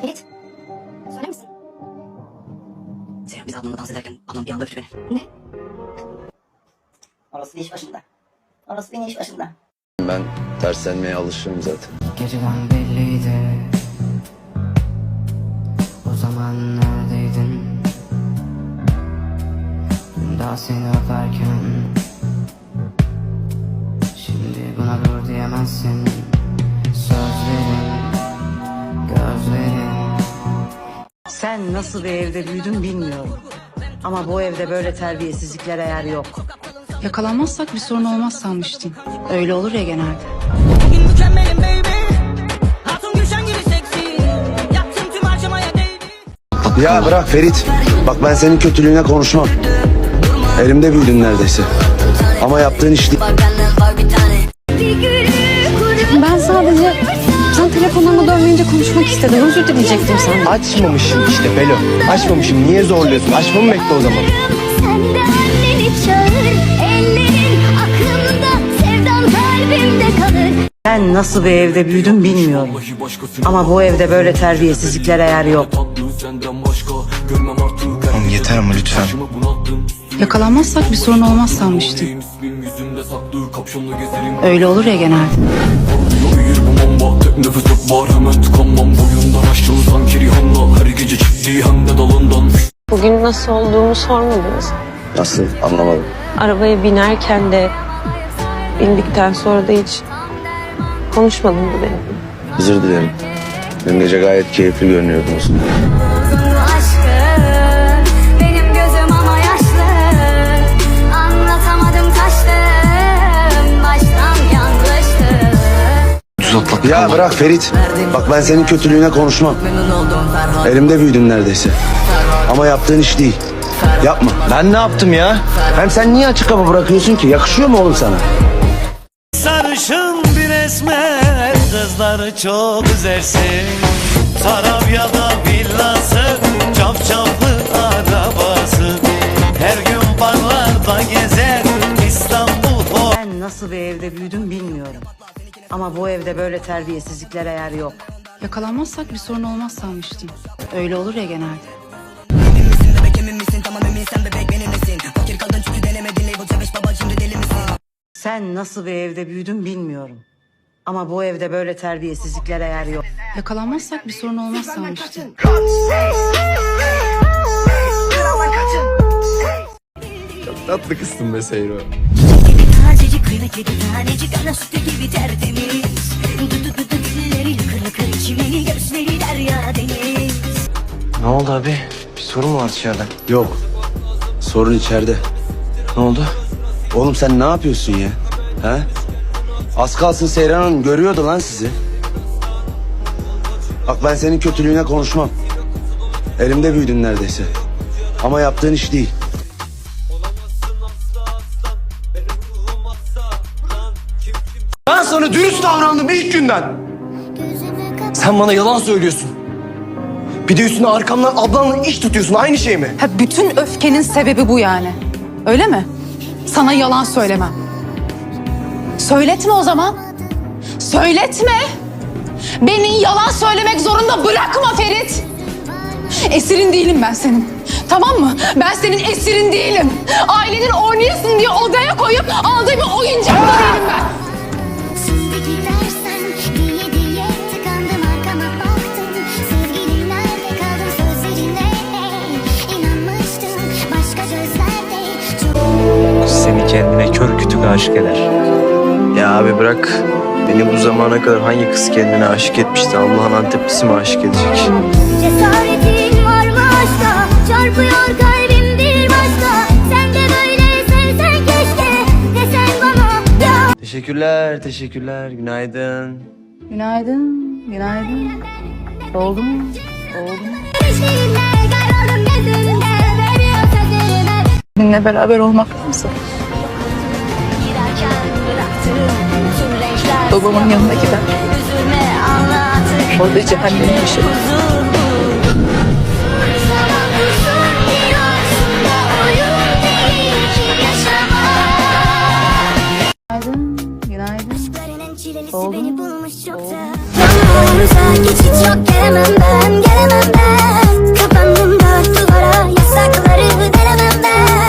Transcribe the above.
Ferit. Söyler misin? Seyran biz ablamla dans ederken ablam bir anda öptü beni. Ne? Orası bir iş başında. Orası bir iş başında. Ben terslenmeye alışığım zaten. Geceden belliydi O zaman neredeydin Dün daha seni öperken Şimdi buna dur diyemezsin Sözlerin Gözlerin Sen nasıl bir evde büyüdün bilmiyorum. Ama bu evde böyle terbiyesizliklere yer yok. Yakalanmazsak bir sorun olmaz sanmıştım. Öyle olur ya genelde. Bugün mükemmelim baby Hatun Gülşen gibi seksi Yaptım tüm harcamaya değdi Ya bırak Ferit. Bak ben senin kötülüğüne konuşmam. Elimde büyüdün neredeyse. Ama yaptığın iş değil. Ben sadece sen telefonlarına dönmeyince konuşmak istedim. Özür dileyecektim senden. Açmamışım işte Belo. Açmamışım. Niye zorluyorsun? Açmamı bekle o zaman. Sen de anneni çağır Ellerin aklımda Sevdan kalbimde kalır Sen nasıl bir evde büyüdün bilmiyorum. Ama bu evde böyle terbiyesizliklere yer yok. Oğlum yeter ama lütfen. Yakalanmazsak bir sorun olmaz sanmıştım. Öyle olur ya genelde. Nefes yok var hemen tıkanmam Boyundan aşağı sanki Rihanna Her gece çiftliği hem de dalından Bugün nasıl olduğumu sormadınız. Nasıl anlamadım. Arabaya binerken de indikten sonra da hiç konuşmadın mı benimle? Özür dilerim. Dün gece gayet keyifli görünüyordunuz. Ya bırak Ferit. Bak ben senin kötülüğüne konuşmam. Elimde büyüdün neredeyse. Ama yaptığın iş değil. Yapma. Ben ne yaptım ya? Hem sen niye açık kapı bırakıyorsun ki? Yakışıyor mu oğlum sana? Sarışın bir esmer Kızları çok üzersin Tarabya'da villası Çapçaplı arabası Her gün barlarda gezer İstanbul Sen nasıl bir evde büyüdün bilmiyorum. Ama bu evde böyle terbiyesizliklere yer yok. Yakalanmazsak bir sorun olmaz sanmıştım. Öyle olur ya genelde. Sen nasıl bir evde büyüdün bilmiyorum. Ama bu evde böyle terbiyesizliklere yer yok. Yakalanmazsak bir sorun olmaz sanmıştım. Çok tatlı kızsın be Seyro. Kıymetli bir tanecik Ana sütü gibi tertemiz Dudu dudu dilleri lıkır lıkır içimeni Gözleri derya deniz Ne oldu abi? Bir sorun mu var dışarıda? Yok. Sorun içeride. Ne oldu? Oğlum sen ne yapıyorsun ya? Ha? Az kalsın Seyran Hanım görüyordu lan sizi. Bak ben senin kötülüğüne konuşmam. Elimde büyüdün neredeyse. Ama yaptığın iş değil. Dürüst davrandım ilk günden. Sen bana yalan söylüyorsun. Bir de üstüne arkamdan ablanla iş tutuyorsun. Aynı şey mi? Ha, bütün öfkenin sebebi bu yani. Öyle mi? Sana yalan söylemem. Söyletme o zaman. Söyletme. Beni yalan söylemek zorunda bırakma Ferit. Esirin değilim ben senin. Tamam mı? Ben senin esirin değilim. Ailenin oynayasın diye odaya koyup aldığı bir oyuncak değilim ben. Kütük aşık eder. Ya abi bırak. Beni bu zamana kadar hangi kız kendine aşık etmişti? Allah'ın Anteplisi mi aşık edecek? Cesaretin var mı aşka Çarpıyor kalbim bir başka Sen de böyle sevsen keşke Desen bana ya Teşekkürler, teşekkürler. Günaydın. Günaydın, günaydın. Oldu mu? Oldu mu? Seninle beraber olmak lazım. Babamın yanına gider. Orada cehennem yaşadım. Oldu gelemem ben, gelemem ben. Kapandım dört duvara, yasakları delemem ben.